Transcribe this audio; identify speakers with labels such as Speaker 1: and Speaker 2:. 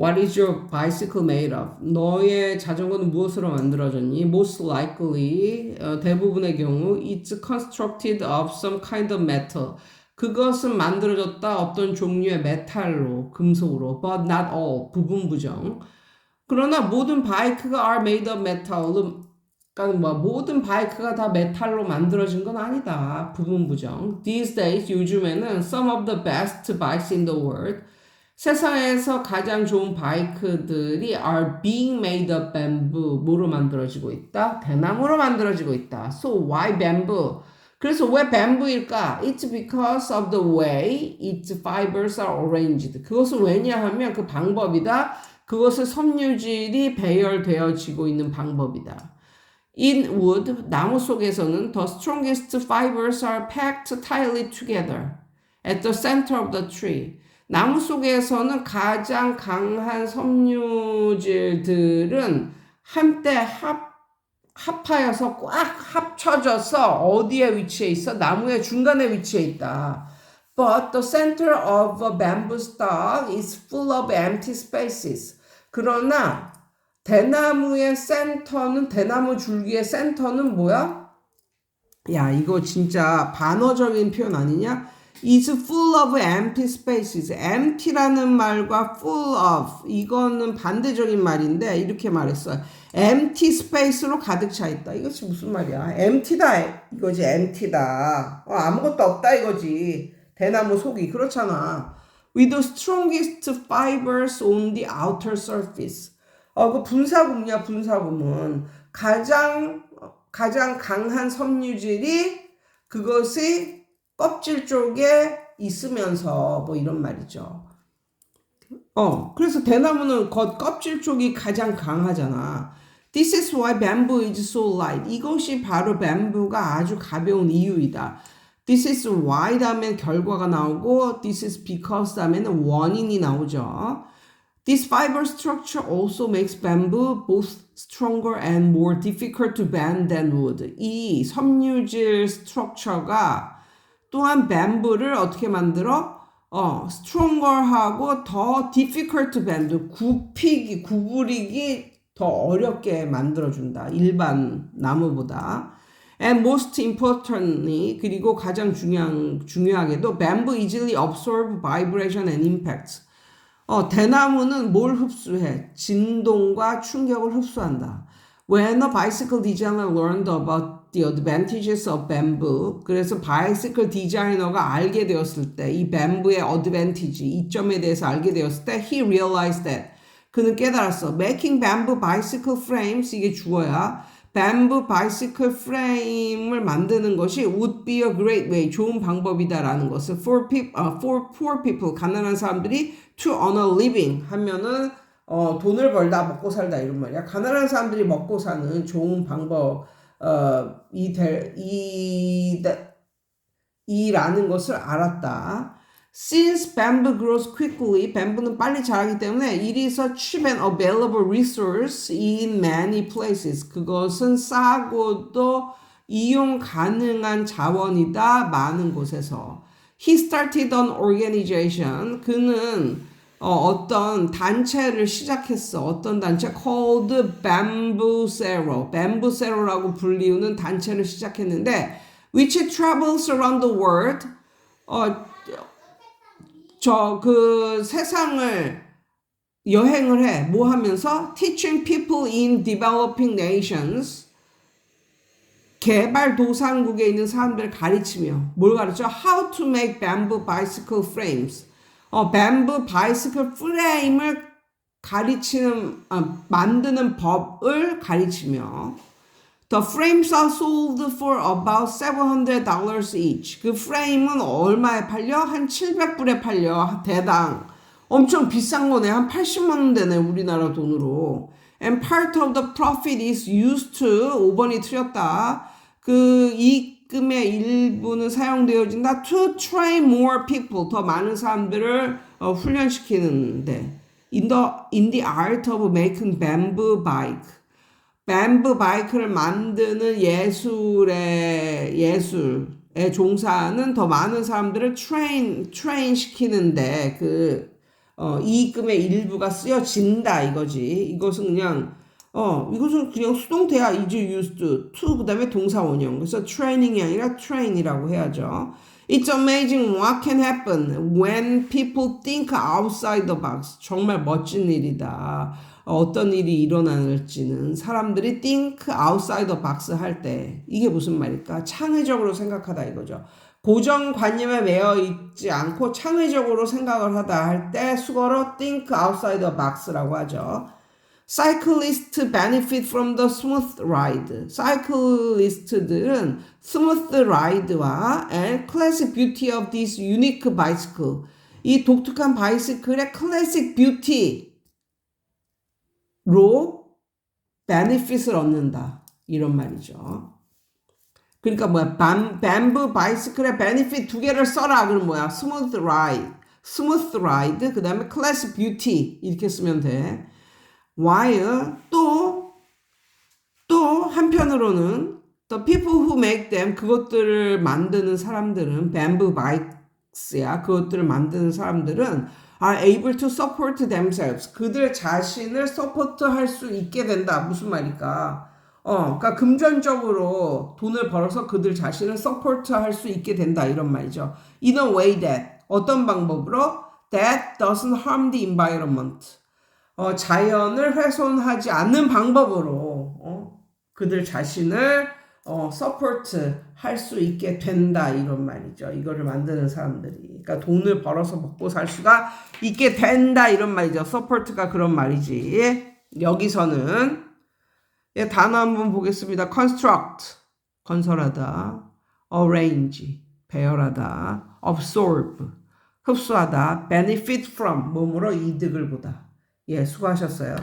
Speaker 1: What is your bicycle made of? 너의 자전거는 무엇으로 만들어졌니? Most likely, 어, 대부분의 경우, it's constructed of some kind of metal. 그것은 만들어졌다 어떤 종류의 메탈로, 금속으로, but not all, 부분 부정. 그러나 모든 바이크가 are made of metal. 그러니까 뭐 모든 바이크가 다 메탈로 만들어진 건 아니다. 부분 부정. These days, 요즘에는 some of the best bikes in the world. 세상에서 가장 좋은 바이크들이 are being made of bamboo. 뭐로 만들어지고 있다? 대나무로 만들어지고 있다. So why bamboo? 그래서 왜 bamboo일까? It's because of the way its fibers are arranged. 그것은 왜냐하면 그 방법이다. 그것의 섬유질이 배열되어지고 있는 방법이다. In wood, 나무 속에서는 the strongest fibers are packed tightly together at the center of the tree. 나무 속에서는 가장 강한 섬유질들은 한때 합, 합하여서 꽉 합쳐져서 어디에 위치해 있어? 나무의 중간에 위치해 있다. But the center of a bamboo stalk is full of empty spaces. 그러나 대나무의 센터는 대나무 줄기의 센터는 뭐야? 야, 이거 진짜 반어적인 표현 아니냐? Is full of empty spaces. empty라는 말과 full of 이거는 반대적인 말인데 이렇게 말했어요. empty space로 가득 차 있다. 이것이 무슨 말이야? empty다 이거지. empty다. 어, 아무것도 없다 이거지. 대나무 속이 그렇잖아. with the strongest fibers on the outer surface. 어, 그 분사구문이야, 분사구문. 가장, 가장 강한 섬유질이 그것이 껍질 쪽에 있으면서 뭐 이런 말이죠. 어, 그래서 대나무는 겉 껍질 쪽이 가장 강하잖아. This is why bamboo is so light. 이것이 바로 뱀부가 아주 가벼운 이유이다. This is why 다음에 결과가 나오고 this is because 다음에는 원인이 나오죠. This fiber structure also makes bamboo both stronger and more difficult to bend than wood. 이 섬유질 스트럭처가 또한 뱀부를 어떻게 만들어? 어, stronger하고 더 difficult bend, 굽히기, 구부리기 더 어렵게 만들어준다. 일반 나무보다. And most importantly, 그리고 가장 중요한, 중요하게도 bamboo easily absorb vibration and impacts. 어, 대나무는 뭘 흡수해? 진동과 충격을 흡수한다. When a bicycle designer learned about the advantages of bamboo, 그래서 바이시클 디자이너가 알게 되었을 때, 이 뱀부의 advantage, 이점에 대해서 알게 되었을 때, he realized that. 그는 깨달았어. Making bamboo bicycle frames, 이게 주어야. 뱀부 바이시클 프레임을 만드는 것이 would be a great way 좋은 방법이다라는 것을 for people uh, for poor people 가난한 사람들이 to earn a living 하면은 어, 돈을 벌다 먹고 살다 이런 말이야 가난한 사람들이 먹고 사는 좋은 방법 어, 이이 이라는 것을 알았다. Since bamboo grows quickly, 뱀부는 빨리 자라기 때문에 it is a cheap and available resource in many places. 그것은 싸고도 이용 가능한 자원이다 많은 곳에서. He started an organization. 그는 어, 떤 단체를 시작했어. 어떤 단체? called Bambusero. Bambusero라고 불리우는 단체를 시작했는데 which travels around the world. 어, 저 그 세상을 여행을 해. 뭐 하면서? Teaching people in developing nations. 개발도상국에 있는 사람들을 가르치며 뭘 가르쳐? How to make bamboo bicycle frames. 어, bamboo bicycle 프레임을 가르치는 아, 만드는 법을 가르치며 The frames are sold for about $700 each. 그 프레임은 얼마에 팔려? 한 700불에 팔려. 대당. 엄청 비싼 거네. 한 80만 원 되네. 우리나라 돈으로. And part of the profit is used to 5번이 틀렸다. 그 이 익금의 일부는 사용되어진다. To train more people. 더 많은 사람들을 어, 훈련시키는데. In the, in the art of making bamboo bike. 뱀브 바이크를 만드는 예술의 예술에 종사하는 더 많은 사람들을 트레인 트레인 시키는데 그 어, 이익금의 일부가 쓰여진다 이거지. 이것은 그냥 어 이것은 그냥 수동태야 is used to 그 다음에 동사 원형. 그래서 training이 아니라 train이라고 해야죠. It's amazing what can happen when people think outside the box. 정말 멋진 일이다. 어떤 일이 일어날지는 사람들이 think outside the box 할 때 이게 무슨 말일까? 창의적으로 생각하다 이거죠. 고정관념에 매여 있지 않고 창의적으로 생각을 하다 할 때 수거로 think outside the box라고 하죠. Cyclists benefit from the smooth ride. 사이클리스트들은 스무스 라이드와 and classic beauty of this unique bicycle. 이 독특한 바이시클의 클래식 뷰티로 benefit을 얻는다. 이런 말이죠. 그러니까 뭐야? 밤, 뱀부 바이시클의 베니핏 두 개를 써라. 그럼 뭐야? 스무스 라이드, 스무스 라이드, 그 다음에 클래식 뷰티 이렇게 쓰면 돼. While 또, 또 한편으로는 the people who make them 그것들을 만드는 사람들은 뱀부 바이크스야. 그것들을 만드는 사람들은 are able to support themselves. 그들 자신을 서포트 할 수 있게 된다. 무슨 말일까? 어, 그러니까 금전적으로 돈을 벌어서 그들 자신을 서포트 할 수 있게 된다. 이런 말이죠. In a way that 어떤 방법으로 that doesn't harm the environment. 어, 자연을 훼손하지 않는 방법으로 어, 그들 자신을 어, 서포트 할 수 있게 된다 이런 말이죠. 이거를 만드는 사람들이. 그러니까 돈을 벌어서 먹고 살 수가 있게 된다 이런 말이죠. 서포트가 그런 말이지. 여기서는 예, 단어 한번 보겠습니다. construct 건설하다, arrange 배열하다, absorb 흡수하다, benefit from 몸으로 이득을 보다. 예, 수고하셨어요.